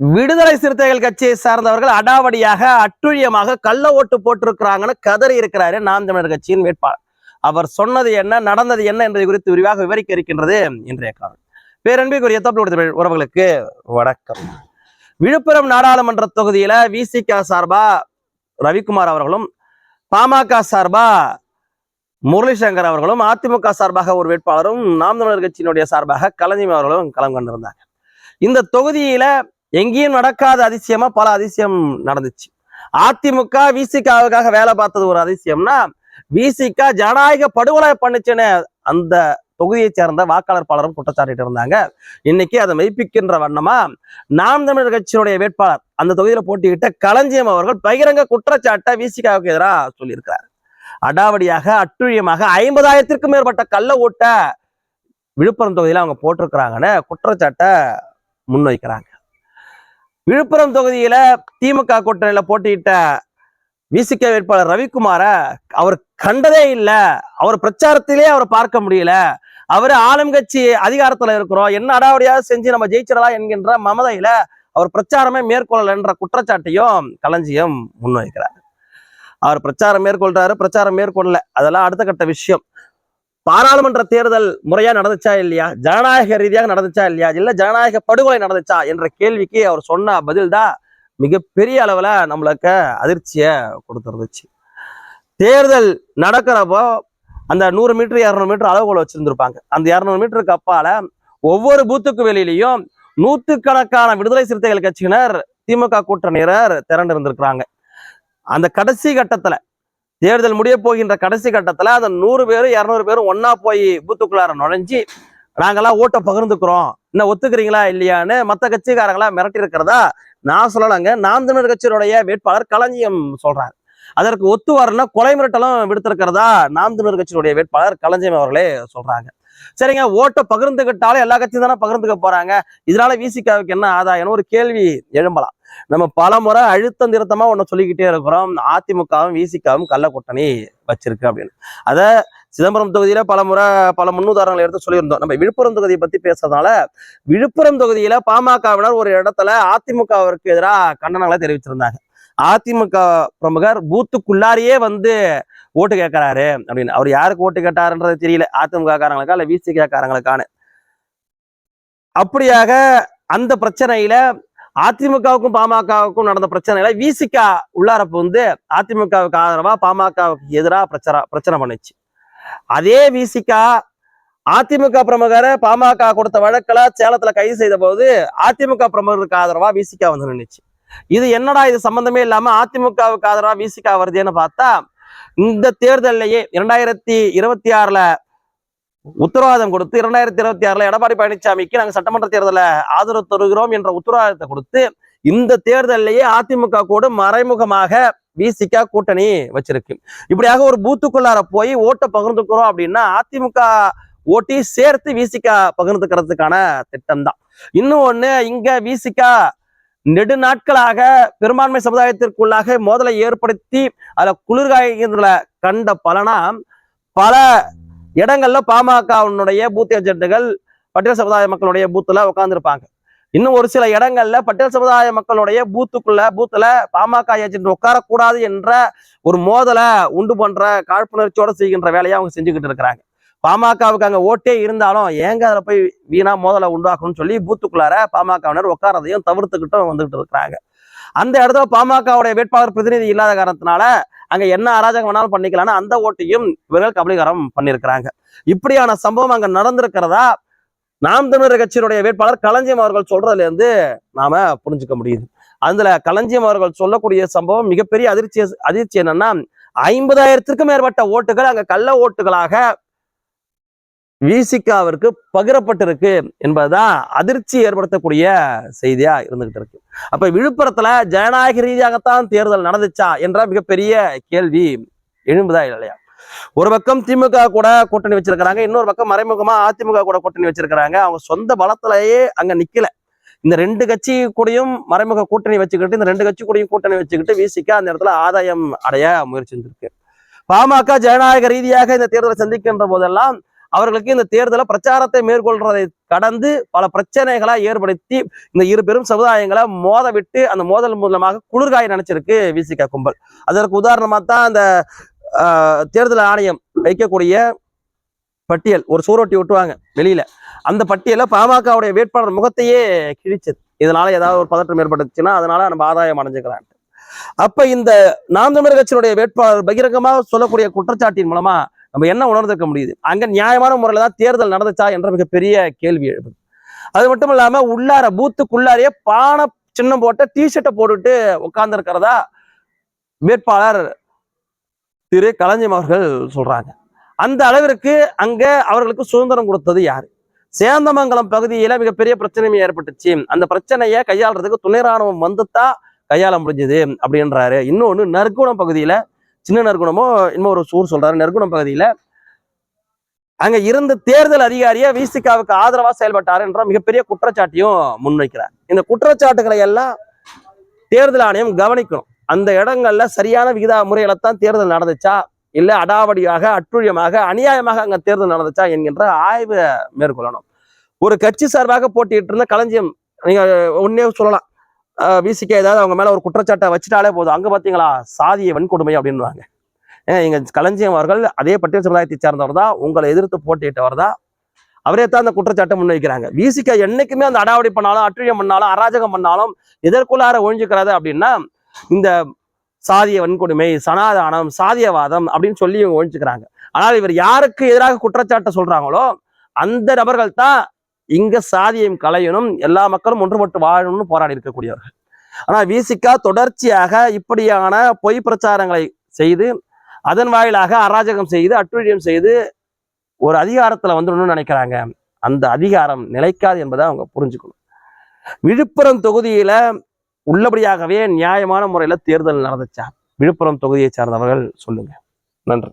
விடுதலை சிறுத்தைகள் கட்சியை சார்ந்தவர்கள் அடாவடியாக அட்டுழியமாக கள்ள ஓட்டு போட்டிருக்கிறாங்கன்னு கதறி இருக்கிறாரு நாம் தமிழர் கட்சியின் வேட்பாளர். அவர் சொன்னது என்ன நடந்தது என்ன என்பதை குறித்து விரிவாக விவரிக்க இருக்கின்றது இன்றைய காலம் பேரன்பிற்குரிய தமிழ் உறவுகளுக்கு வணக்கம். விழுப்புரம் நாடாளுமன்ற தொகுதியில விசிக சார்பா ரவிக்குமார் அவர்களும் பாமக சார்பா முரளிசங்கர் அவர்களும் அதிமுக சார்பாக ஒரு வேட்பாளரும் நாம் தமிழர் கட்சியினுடைய சார்பாக கலைஞர் அவர்களும் களம் கண்டிருந்தாங்க இந்த தொகுதியில எங்கேயும் நடக்காத அதிசயமா பல அதிசயம் நடந்துச்சு. அதிமுக விசிகாவுக்காக வேலை பார்த்தது ஒரு அதிசயம்னா விசிகா ஜனநாயக படுகொலை பண்ணுச்சுன்னு அந்த தொகுதியை சேர்ந்த வாக்காளர் பலரும் குற்றச்சாட்டிட்டு இருந்தாங்க. இன்னைக்கு அதை மெய்ப்பிக்கின்ற வண்ணமா நாம் தமிழர் கட்சியினுடைய வேட்பாளர் அந்த தொகுதியில போட்டியிட்ட களஞ்சியம் அவர்கள் பகிரங்க குற்றச்சாட்டை விசிகாவுக்கு எதிராக சொல்லியிருக்கிறார். அடாவடியாக அட்டுழியமாக ஐம்பதாயிரத்திற்கும் மேற்பட்ட கள்ள ஓட்ட விழுப்புரம் தொகுதியில அவங்க போட்டிருக்கிறாங்கன்னு குற்றச்சாட்டை முன்வைக்கிறாங்க. விழுப்புரம் தொகுதியில திமுக கூட்டணியில போட்டியிட்ட விசிக வேட்பாளர் ரவிக்குமார அவர் கண்டதே இல்லை. அவர் பிரச்சாரத்திலே அவரை பார்க்க முடியல. அவர் ஆளுங்கட்சி அதிகாரத்துல இருக்கிறோம். என்ன அடாவடியாக செஞ்சு நம்ம ஜெயிச்சிடலாம் என்கின்ற மமதையில அவர் பிரச்சாரமே மேற்கொள்ளலன்ற குற்றச்சாட்டையும் களஞ்சியம் முன்வைக்கிறார். அவர் பிரச்சாரம் மேற்கொள்றாரு பிரச்சாரம் மேற்கொள்ளல. அதெல்லாம் அடுத்த கட்ட விஷயம். பாராளுமன்ற தேர்தல் முறையா நடந்துச்சா இல்லையா? ஜனநாயக ரீதியாக நடந்துச்சா இல்லையா? இல்ல ஜனநாயக படுகொலை நடந்துச்சா என்ற கேள்விக்கு அவர் சொன்ன பதில் தான் மிகப்பெரிய அளவுல நம்மளுக்கு அதிர்ச்சியை கொடுத்துருந்துச்சு. தேர்தல் நடக்கிறப்போ அந்த நூறு மீட்டர் இரநூறு மீட்டர் அளவுகோல் வச்சிருந்திருப்பாங்க. அந்த இரநூறு மீட்டருக்கு அப்பால ஒவ்வொரு பூத்துக்கு வெளியிலையும் நூத்துக்கணக்கான விடுதலை சிறுத்தைகள் கட்சியினர் திமுக கூட்டணியினர் திரண்டு இருந்திருக்கிறாங்க அந்த கடைசி கட்டத்துல தேர்தல் முடிய போகின்ற கடைசி கட்டத்தில் அந்த நூறு பேரும் இரநூறு பேரும் ஒன்னா போய் பூத்துக்குள்ளார நுழைஞ்சி நாங்களாம் ஓட்டை பகிர்ந்துக்கிறோம். இன்னும் ஒத்துக்கிறீங்களா இல்லையான்னு மற்ற கட்சிக்காரங்களா மிரட்டி இருக்கிறதா? நான் சொல்லலைங்க. நாம் தமிழர் கட்சியினுடைய வேட்பாளர் களஞ்சியம் சொல்றாரு. அதற்கு ஒத்து வரலன்னா கொலை மிரட்டலும் விடுத்திருக்கிறதா? நாம் தமிழர் கட்சியினுடைய வேட்பாளர் களஞ்சியம் அவர்களே சொல்றாங்க. சரிங்க ஓட்டை பகிர்ந்துக்கிட்டாலும் எல்லா கட்சியும் தானே பகிர்ந்துக்க போறாங்க. இதனால விசிகாவுக்கு என்ன ஆதாயம்னு ஒரு கேள்வி எழும்பலாம். நம்ம பல முறை அழுத்தம் திருத்தமா ஒண்ணு சொல்லிக்கிட்டே இருக்கிறோம். அதிமுகவும் விசிகாவும் கள்ள கூட்டணி வச்சிருக்கு அப்படின்னு. அத சிதம்பரம் தொகுதியில பல முறை பல முன்னுதாரணங்களை எடுத்து சொல்லியிருந்தோம். நம்ம விழுப்புரம் தொகுதியை பத்தி பேசுறதுனால விழுப்புரம் தொகுதியில பாமகவினர் ஒரு இடத்துல அதிமுகவிற்கு எதிராக கண்டனங்களை தெரிவிச்சிருந்தாங்க. அதிமுக பிரமுகர் பூத்துக்குள்ளாரியே வந்து ஓட்டு கேட்கறாரு அப்படின்னு. அவர் யாருக்கு ஓட்டு கேட்டாருன்றது தெரியல. அதிமுக காரங்களுக்கா இல்ல விசி காரங்களுக்கான அப்படியாக அந்த பிரச்சனையில அதிமுகவுக்கும் பாமகவுக்கும் நடந்த பிரச்சனையில விசிக உள்ளாரப்பு வந்து அதிமுகவுக்கு ஆதரவா பாமகவுக்கு எதிராக பிரச்சனை பிரச்சனை பண்ணுச்சு. அதே விசிக அதிமுக பிரமுகரை பாமக கொடுத்த வழக்குல சேலத்துல கைது செய்த போது அதிமுக பிரமுகருக்கு ஆதரவா விசிக வந்து நின்னுச்சு. இது என்னடா இது சம்பந்தமே இல்லாம அதிமுகவுக்கு ஆதரவா விசிக வருதுன்னு பார்த்தா இந்த தேர்தல்லையே இரண்டாயிரத்தி இருபத்தி ஆறுல உத்தரவாதம் கொடுத்து இரண்டாயிரத்தி இருபத்தி ஆறுல எடப்பாடி பழனிசாமிக்கு நாங்க சட்டமன்ற தேர்தல ஆதரவு தருகிறோம் என்ற உத்தரவாதத்தை கொடுத்து இந்த தேர்தல்லையே அதிமுக கூட மறைமுகமாக விசிக கூட்டணி வச்சிருக்கு. இப்படியாக ஒரு பூத்துக்குள்ளார போய் ஓட்டை பகிர்ந்துக்கிறோம் அப்படின்னா அதிமுக ஓட்டி சேர்த்து விசிக பகிர்ந்துக்கிறதுக்கான திட்டம் தான் இன்னும் ஒண்ணு இங்க விசிக நெடுநாட்களாக பெரும்பான்மை சமுதாயத்திற்குள்ளாக மோதலை ஏற்படுத்தி அதுல குளிர்காய்கிறதுல கண்ட பலனா பல இடங்கள்ல பாமகவினுடைய பூத் ஏஜென்ட்டுகள் பட்டியல் சமுதாய மக்களுடைய பூத்துல உட்காந்துருப்பாங்க இன்னும் ஒரு சில இடங்கள்ல பட்டியல் சமுதாய மக்களுடைய பூத்துக்குள்ள பூத்துல பாமக ஏஜென்ட் உட்காரக்கூடாது என்ற ஒரு மோதலை உண்டு பண்ற காழ்ப்புணர்ச்சியோட செய்கின்ற வேலையை அவங்க செஞ்சுக்கிட்டு இருக்கிறாங்க. பாமகவுக்கு அங்க ஓட்டே இருந்தாலும் ஏங்க அதுல போய் வீணா மோதலை உண்டாக்கணும்னு சொல்லி பூத்துக்குள்ளார பாமகவினர் உட்காரதையும் தவிர்த்துக்கிட்டும் வந்துகிட்டு இருக்கிறாங்க. அந்த இடத்துல பாமகவுடைய வேட்பாளர் பிரதிநிதி இல்லாத காரணத்தினால அங்க என்ன அராஜகம் வேணாலும் பண்ணிக்கலாம்னு அந்த ஓட்டையும் இவர்கள் கபலீகரம் பண்ணியிருக்கிறாங்க இப்படியான சம்பவம் அங்க நடந்திருக்கிறதா நாம் தமிழர் கட்சியினுடைய வேட்பாளர் களஞ்சியம் அவர்கள் சொல்றதுல இருந்து நாம புரிஞ்சுக்க முடியுது. அதுல களஞ்சியம் அவர்கள் சொல்லக்கூடிய சம்பவம் மிகப்பெரிய அதிர்ச்சி அதிர்ச்சி என்னன்னா ஐம்பதாயிரத்திற்கும் மேற்பட்ட ஓட்டுகள் அங்க கள்ள ஓட்டுகளாக விசிகாவிற்கு பகிரப்பட்டிருக்கு என்பதுதான் அதிர்ச்சி ஏற்படுத்தக்கூடிய செய்தியா இருந்துகிட்டு இருக்கு. அப்ப விழுப்புரத்துல ஜனநாயக ரீதியாகத்தான் தேர்தல் நடந்துச்சா என்ற மிகப்பெரிய கேள்வி எழும்புதா இல்லையா? ஒரு பக்கம் திமுக கூட கூட்டணி வச்சிருக்கிறாங்க இன்னொரு பக்கம் மறைமுகமா அதிமுக கூட கூட்டணி வச்சிருக்கிறாங்க. அவங்க சொந்த பலத்திலேயே அங்க நிக்கல. இந்த ரெண்டு கட்சி கூடயும் மறைமுக கூட்டணி வச்சுக்கிட்டு இந்த ரெண்டு கட்சி கூடயும் கூட்டணி வச்சுக்கிட்டு விசிக அந்த இடத்துல ஆதாயம் அடைய முயற்சி செஞ்சிருக்கு பாமக ஜனநாயக ரீதியாக இந்த தேர்தலை சந்திக்கின்ற போதெல்லாம் அவர்களுக்கு இந்த தேர்தலை பிரச்சாரத்தை மேற்கொள்றதை கடந்து பல பிரச்சனைகளை ஏற்படுத்தி இந்த இரு பெரும் சமுதாயங்களை மோத விட்டு அந்த மோதல் மூலமாக குளிர்காய நினைச்சிருக்கு விசிக கும்பல். அதற்கு உதாரணமா தான் அந்த ஆஹ், தேர்தல் ஆணையம் வைக்கக்கூடிய பட்டியல் ஒரு சூரொட்டி ஒட்டுவாங்க வெளியில. அந்த பட்டியல பாமகவுடைய வேட்பாளர் முகத்தையே கிழிச்சது. இதனால ஏதாவது ஒரு பதற்றம் ஏற்பட்டுச்சுன்னா அதனால நம்ம ஆதாயம் அடைஞ்சுக்கலாம் அப்ப இந்த நாம் தமிழர் கட்சியினுடைய வேட்பாளர் பகிரங்கமாக சொல்லக்கூடிய குற்றச்சாட்டின் மூலமா நம்ம என்ன உணர்ந்திருக்க முடியுது? அங்க நியாயமான முறையில் தான் தேர்தல் நடந்துச்சா என்ற மிகப்பெரிய கேள்வி எழுப்புது. அது மட்டும் இல்லாம உள்ளார பூத்துக்குள்ளாரையே பானை சின்னம் போட்ட டிஷர்ட்டை போட்டுட்டு உட்கார்ந்து இருக்கிறதா வேட்பாளர் திரு. கலைஞம் அவர்கள் சொல்றாங்க. அந்த அளவிற்கு அங்க அவர்களுக்கு சுதந்திரம் கொடுத்தது யாரு? சேந்தமங்கலம் பகுதியில மிகப்பெரிய பிரச்சனையும் ஏற்பட்டுச்சு. அந்த பிரச்சனையை கையாளுறதுக்கு துணை ராணுவம் வந்துதான் கையாள முடிஞ்சது அப்படின்றாரு. இன்னொன்னு நற்குணம் பகுதியில சின்ன நற்குணமோ இன்னும் ஒரு சூர் சொல்றாரு. நற்குணம் பகுதியில அங்க இருந்த தேர்தல் அதிகாரியா விசிகாவுக்கு ஆதரவா செயல்பட்டாரு என்ற மிகப்பெரிய குற்றச்சாட்டையும் முன்வைக்கிறார். இந்த குற்றச்சாட்டுகளை எல்லாம் தேர்தல் ஆணையம் கவனிக்கணும். அந்த இடங்கள்ல சரியான விகிதா முறையில தான் தேர்தல் நடந்துச்சா? இல்ல அடாவடியாக அட்டுழியமாக அநியாயமாக அங்க தேர்தல் நடந்துச்சா என்கின்ற ஆய்வு மேற்கொள்ளணும். ஒரு கட்சி சார்பாக போட்டிட்டு இருந்த களஞ்சியம் நீங்க ஒன்னே சொல்லலாம். விசிகே ஏதாவது அவங்க மேலே ஒரு குற்றச்சாட்டை வச்சுட்டாலே போதும். அங்கே பார்த்தீங்களா சாதிய வன்கொடுமை அப்படின்வாங்க ஏங்க எங்கள் களஞ்சியம் அவர்கள் அதே பட்டியல் சமுதாயத்தை சார்ந்தவர் தான். உங்களை எதிர்த்து போட்டியிட்டவர் தான். அவரே தான் அந்த குற்றச்சாட்டை முன்வைக்கிறாங்க. விசிக என்னைக்குமே அந்த அடாவடி பண்ணாலும் அட்டுழியம் பண்ணாலும் அராஜகம் பண்ணாலும் எதற்குள்ளார ஒழிஞ்சுக்கிறது அப்படின்னா இந்த சாதிய வன்கொடுமை சனாதானம் சாதியவாதம் அப்படின்னு சொல்லி இவங்க ஒழிஞ்சுக்கிறாங்க. ஆனால் இவர் யாருக்கு எதிராக குற்றச்சாட்டை சொல்றாங்களோ அந்த நபர்கள் தான் இங்க சாதியம் களையணும் எல்லா மக்களும் ஒன்றுபட்டு வாழணும்னு போராடி இருக்கக்கூடியவர்கள். ஆனா விசிகா தொடர்ச்சியாக இப்படியான பொய் பிரச்சாரங்களை செய்து அதன் வாயிலாக அராஜகம் செய்து அட்டுழியம் செய்து ஒரு அதிகாரத்துல வந்துடணும்னு நினைக்கிறாங்க. அந்த அதிகாரம் நிலைக்காது என்பதை அவங்க புரிஞ்சுக்கணும். விழுப்புரம் தொகுதியில உள்ளபடியாகவே நியாயமான முறையில தேர்தல் நடந்துச்சா? விழுப்புரம் தொகுதியை சார்ந்தவர்கள் சொல்லுங்க. நன்றி.